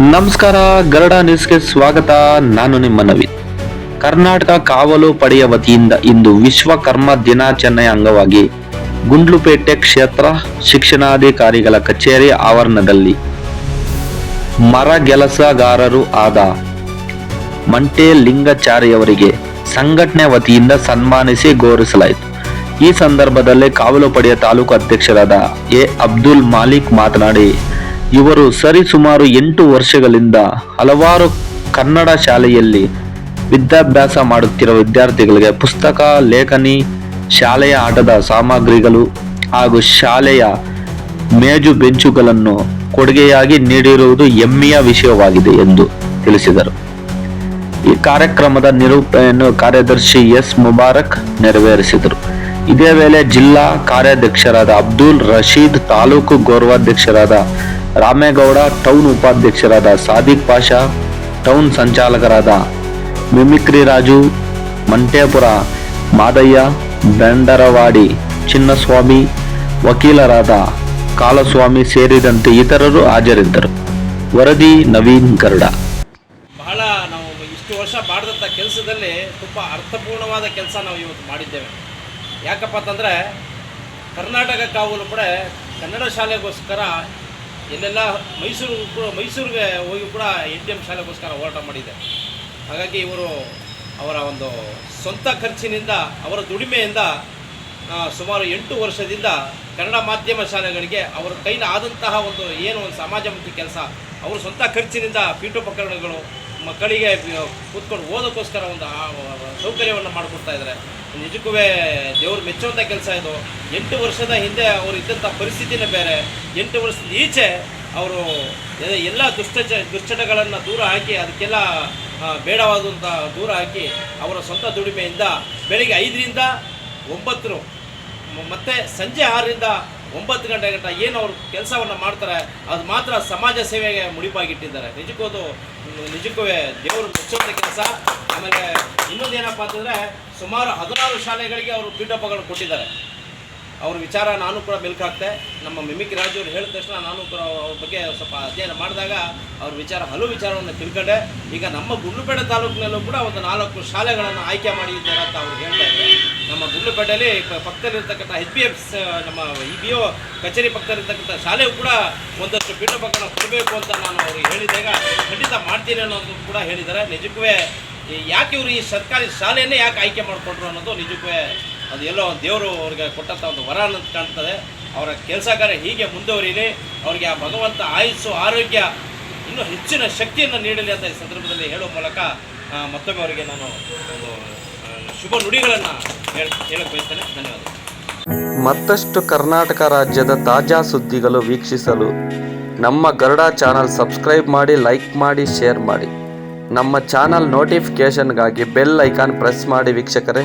ನಮಸ್ಕಾರ, ಗರಡ ನ್ಯೂಸ್ಗೆ ಸ್ವಾಗತ. ನಾನು ನಿಮ್ಮ ನವೀನ್. ಕರ್ನಾಟಕ ಕಾವಲು ಪಡೆಯ ವತಿಯಿಂದ ಇಂದು ವಿಶ್ವಕರ್ಮ ದಿನಾಚರಣೆಯ ಅಂಗವಾಗಿ ಗುಂಡ್ಲುಪೇಟೆ ಕ್ಷೇತ್ರ ಶಿಕ್ಷಣಾಧಿಕಾರಿಗಳ ಕಚೇರಿ ಆವರಣದಲ್ಲಿ ಮರಗೆಲಸಗಾರರು ಆದ ಮಂಟೆ ಲಿಂಗಚಾರಿಯವರಿಗೆ ಸಂಘಟನೆ ವತಿಯಿಂದ ಸನ್ಮಾನಿಸಿ ಗೌರವಿಸಲಾಯಿತು. ಈ ಸಂದರ್ಭದಲ್ಲಿ ಕಾವಲು ಪಡೆಯ ತಾಲೂಕು ಅಧ್ಯಕ್ಷರಾದ ಎ ಅಬ್ದುಲ್ ಮಾಲಿಕ್ ಮಾತನಾಡಿ ಇವರು ಸರಿಸುಮಾರು ಎಂಟು ವರ್ಷಗಳಿಂದ ಹಲವಾರು ಕನ್ನಡ ಶಾಲೆಯಲ್ಲಿ ವಿದ್ಯಾಭ್ಯಾಸ ಮಾಡುತ್ತಿರುವ ವಿದ್ಯಾರ್ಥಿಗಳಿಗೆ ಪುಸ್ತಕ, ಲೇಖನಿ, ಶಾಲೆಯ ಆಟದ ಸಾಮಗ್ರಿಗಳು ಹಾಗೂ ಶಾಲೆಯ ಮೇಜು ಬೆಂಚುಗಳನ್ನು ಕೊಡುಗೆಯಾಗಿ ನೀಡಿರುವುದು ಹೆಮ್ಮೆಯ ವಿಷಯವಾಗಿದೆ ಎಂದು ತಿಳಿಸಿದರು. ಈ ಕಾರ್ಯಕ್ರಮದ ನಿರೂಪಣೆಯನ್ನು ಕಾರ್ಯದರ್ಶಿ ಎಸ್. ಮುಬಾರಕ್ ನೆರವೇರಿಸಿದರು. ಇದೇ ವೇಳೆ ಜಿಲ್ಲಾ ಕಾರ್ಯಾಧ್ಯಕ್ಷರಾದ ಅಬ್ದುಲ್ ರಶೀದ್, ತಾಲೂಕು ಗೌರವಾಧ್ಯಕ್ಷರಾದ ರಾಮೇಗೌಡ ಟೌನ್ ಉಪಾಧ್ಯಕ್ಷರಾದ ಸಾದಿಕ್ ಪಾಷಾ, ಟೌನ್ ಸಂಚಾಲಕರಾದ ಮಿಮಿಕ್ರಿ ರಾಜು, ಮಂಟೇಪುರ ಮಾದಯ್ಯ, ಬೆಂಡರವಾಡಿ ಚಿನ್ನಸ್ವಾಮಿ, ವಕೀಲರಾದ ಕಾಲಸ್ವಾಮಿ ಸೇರಿದಂತೆ ಇತರರು ಹಾಜರಿದ್ದರು. ವರದಿ ನವೀನ್ ಗರುಡ ಬಹಳ ನಾವು ಇಷ್ಟು ವರ್ಷ ಮಾಡಿದಂಥ ಕೆಲಸದಲ್ಲಿ ತುಂಬ ಅರ್ಥಪೂರ್ಣವಾದ ಕೆಲಸ ನಾವು ಇವತ್ತು ಮಾಡಿದ್ದೇವೆ. ಯಾಕಪ್ಪ ಅಂತಂದರೆ ಕರ್ನಾಟಕ ಕಾವಲು ಕೂಡ ಕನ್ನಡ ಶಾಲೆಗೋಸ್ಕರ ಎಲ್ಲೆಲ್ಲ ಮೈಸೂರು ಕೂಡ, ಮೈಸೂರಿಗೆ ಹೋಗಿ ಕೂಡ ಎ ಟಿ ಎಂ ಶಾಲೆಗೋಸ್ಕರ ಹೋರಾಟ ಮಾಡಿದೆ. ಹಾಗಾಗಿ ಇವರು ಅವರ ಒಂದು ಸ್ವಂತ ಖರ್ಚಿನಿಂದ, ಅವರ ದುಡಿಮೆಯಿಂದ ಸುಮಾರು ಎಂಟು ವರ್ಷದಿಂದ ಕನ್ನಡ ಮಾಧ್ಯಮ ಶಾಲೆಗಳಿಗೆ ಅವರ ಕೈಲಾದಂತಹ ಒಂದು ಏನು ಒಂದು ಸಮಾಜಮುಖಿ ಕೆಲಸ, ಅವರು ಸ್ವಂತ ಖರ್ಚಿನಿಂದ ಪೀಠೋಪಕರಣಗಳು ಮಕ್ಕಳಿಗೆ ಕೂತ್ಕೊಂಡು ಓದೋಕ್ಕೋಸ್ಕರ ಒಂದು ಸೌಕರ್ಯವನ್ನು ಮಾಡಿಕೊಡ್ತಾ ಇದ್ದಾರೆ. ನಿಜಕ್ಕೂ ದೇವರು ಮೆಚ್ಚುವಂಥ ಕೆಲಸ ಇದು. ಎಂಟು ವರ್ಷದ ಹಿಂದೆ ಅವರು ಇದ್ದಂಥ ಪರಿಸ್ಥಿತಿನೇ ಬೇರೆ. ಎಂಟು ವರ್ಷದ ಈಚೆ ಅವರು ಎಲ್ಲ ದುಷ್ಟ ದುಶ್ಚಟಗಳನ್ನು ದೂರ ಹಾಕಿ, ಅದಕ್ಕೆಲ್ಲ ಬೇಡವಾದಂಥ ದೂರ ಹಾಕಿ ಅವರ ಸ್ವಂತ ದುಡಿಮೆಯಿಂದ ಬೆಳಿಗ್ಗೆ ಐದರಿಂದ ಒಂಬತ್ತರು, ಮತ್ತೆ ಸಂಜೆ ಆರರಿಂದ ಒಂಬತ್ತು ಗಂಟೆ ಗಂಟ ಏನು ಅವರು ಕೆಲಸವನ್ನು ಮಾಡ್ತಾರೆ, ಅದು ಮಾತ್ರ ಸಮಾಜ ಸೇವೆಗೆ ಮುಡಿಪಾಗಿಟ್ಟಿದ್ದಾರೆ. ನಿಜಕ್ಕೂ ಅದು, ನಿಜಕ್ಕೂ ದೇವರು ಮೆಚ್ಚುವಂಥ ಕೆಲಸ. ಆಮೇಲೆ ಇನ್ನೊಂದೇನಪ್ಪ ಅಂತಂದರೆ ಸುಮಾರು ಹದಿನಾರು ಶಾಲೆಗಳಿಗೆ ಅವರು ಪೀಠೋಪಗಳು ಕೊಟ್ಟಿದ್ದಾರೆ. ಅವ್ರ ವಿಚಾರ ನಾನು ಕೂಡ ಮೆಲುಕಾಗ್ತೆ ನಮ್ಮ ಮಿಮಿಕ್ ರಾಜು ಅವ್ರು ಹೇಳಿದ ತಕ್ಷಣ ನಾನು ಕೂಡ ಅವ್ರ ಬಗ್ಗೆ ಸ್ವಲ್ಪ ಅಧ್ಯಯನ ಮಾಡಿದಾಗ ಅವ್ರ ವಿಚಾರ, ಹಲವು ವಿಚಾರವನ್ನು ತಿಳ್ಕೊಂಡೆ. ಈಗ ನಮ್ಮ ಗುಂಡ್ಲುಪೇಟೆ ತಾಲೂಕಿನಲ್ಲೂ ಕೂಡ ಒಂದು ನಾಲ್ಕು ಶಾಲೆಗಳನ್ನು ಆಯ್ಕೆ ಮಾಡಿದ್ದಾರೆ ಅಂತ ಅವ್ರು ಹೇಳ್ತಾ ಇದ್ದಾರೆ. ನಮ್ಮ ಗುಂಡ್ಲುಪೇಟೆಯಲ್ಲಿ ಪಕ್ಕದಲ್ಲಿರ್ತಕ್ಕಂಥ ಎಚ್ ಬಿ ಎಫ್ ನಮ್ಮ ಇ ಬಿ ಒ ಕಚೇರಿ ಪಕ್ಕದಲ್ಲಿರ್ತಕ್ಕಂಥ ಶಾಲೆಯು ಕೂಡ ಒಂದಷ್ಟು ಪೀಠೋಪಕರಣ ಕೊಡಬೇಕು ಅಂತ ನಾನು ಅವ್ರಿಗೆ ಹೇಳಿದಾಗ ಖಂಡಿತ ಮಾಡ್ತೀನಿ ಅನ್ನೋದು ಕೂಡ ಹೇಳಿದ್ದಾರೆ. ನಿಜಕ್ಕೂ ಯಾಕೆ ಇವರು ಈ ಸರ್ಕಾರಿ ಶಾಲೆಯನ್ನೇ ಯಾಕೆ ಆಯ್ಕೆ ಮಾಡಿಕೊಂಡ್ರು ಅನ್ನೋದು ನಿಜಕ್ಕೂ ಅದು ಎಲ್ಲೋ ದೇವರು ಅವ್ರಿಗೆ ಕೊಟ್ಟಂಥ ಒಂದು ವರ ಅಂತ ಕಾಣ್ತದೆ. ಅವರ ಕೆಲಸ ಕಾರ್ಯ ಹೀಗೆ ಮುಂದುವರಿಯಲಿ ಅವರಿಗೆ ಆ ಭಗವಂತ ಆಯುಸ್ಸು, ಆರೋಗ್ಯ ಇನ್ನೂ ಹೆಚ್ಚಿನ ಶಕ್ತಿಯನ್ನು ನೀಡಲಿ ಅಂತ ಈ ಸಂದರ್ಭದಲ್ಲಿ ಹೇಳೋ ಮೂಲಕ ಮತ್ತೊಮ್ಮೆ ಅವರಿಗೆ ನಾನು ಒಂದು ಶುಭ ನುಡಿಗಳನ್ನು ಹೇಳ ಹೇಳಕ್ಕೆ ಬಯಸ್ತೇನೆ. ಧನ್ಯವಾದ. ಮತ್ತಷ್ಟು ಕರ್ನಾಟಕ ರಾಜ್ಯದ ತಾಜಾ ಸುದ್ದಿಗಳು ವೀಕ್ಷಿಸಲು ನಮ್ಮ ಗರುಡ ಚಾನಲ್ ಸಬ್ಸ್ಕ್ರೈಬ್ ಮಾಡಿ, ಲೈಕ್ ಮಾಡಿ, ಶೇರ್ ಮಾಡಿ. ನಮ್ಮ ಚಾನಲ್ ನೋಟಿಫಿಕೇಷನ್ಗಾಗಿ ಬೆಲ್ ಐಕಾನ್ ಪ್ರೆಸ್ ಮಾಡಿ ವೀಕ್ಷಕರೇ.